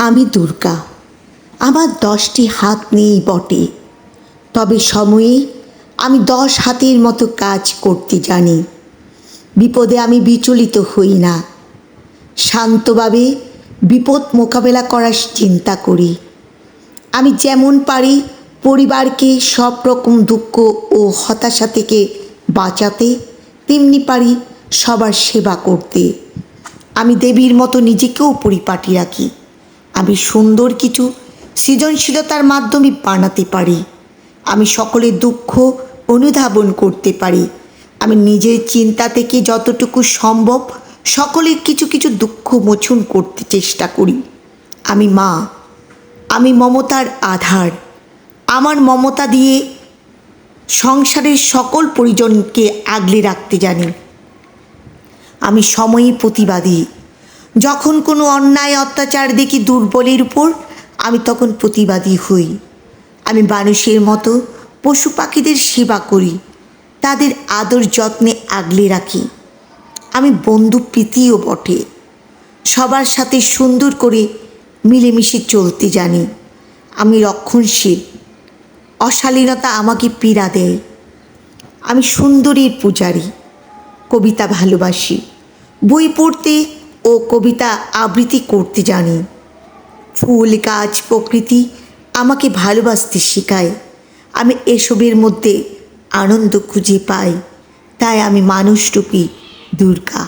আমি দুর্গা। আমার দশটি হাত নেই বটে। তবে সময়ে আমি দশ হাতের মতো কাজ করতে জানি। বিপদে আমি বিচলিত হই না। শান্তভাবে বিপদ মোকাবেলা করার চিন্তা করি। আমি যেমন পারি পরিবারকে সব রকম দুঃখ ও হতাশা থেকে বাঁচাতে, তেমনি পারি সবার সেবা করতে। আমি দেবীর মতো নিজেকেও পরিপাটি রাখি। আমি সুন্দর কিছু সৃজনশীলতার মাধ্যমে বানাতে পারি। আমি সকলের দুঃখ অনুধাবন করতে পারি। আমি নিজের চিন্তা থেকে যতটুকু সম্ভব সকলের কিছু কিছু দুঃখ মোচন করতে চেষ্টা করি। আমি মা। আমি মমতার আধার। আমার মমতা দিয়ে সংসারের সকল পরিজনকে আগলে রাখতে জানি। আমি সময়ই প্রতিবাদী। যখন কোনো অন্যায় অত্যাচার দেখি দুর্বলের উপর, আমি তখন প্রতিবাদী হই। আমি মানুষের মতো পশু পাখিদের সেবা করি, তাদের আদর যত্নে আগলে রাখি। আমি বন্ধু প্রীতিও বটে। সবার সাথে সুন্দর করে মিলেমিশে চলতে জানি। আমি রক্ষণশীল। অশালীনতা আমাকে পীড়া দেয়। আমি সুন্দরীর পূজারী। কবিতা ভালোবাসি। বই পড়তে ও কবিতা আবৃত্তি করতে জানি। ফুল গাছ প্রকৃতি আমাকে ভালোবাসতে শেখায়। আমি এসবের মধ্যে আনন্দ খুঁজে পাই। তাই আমি মানুষরূপী দুর্গা।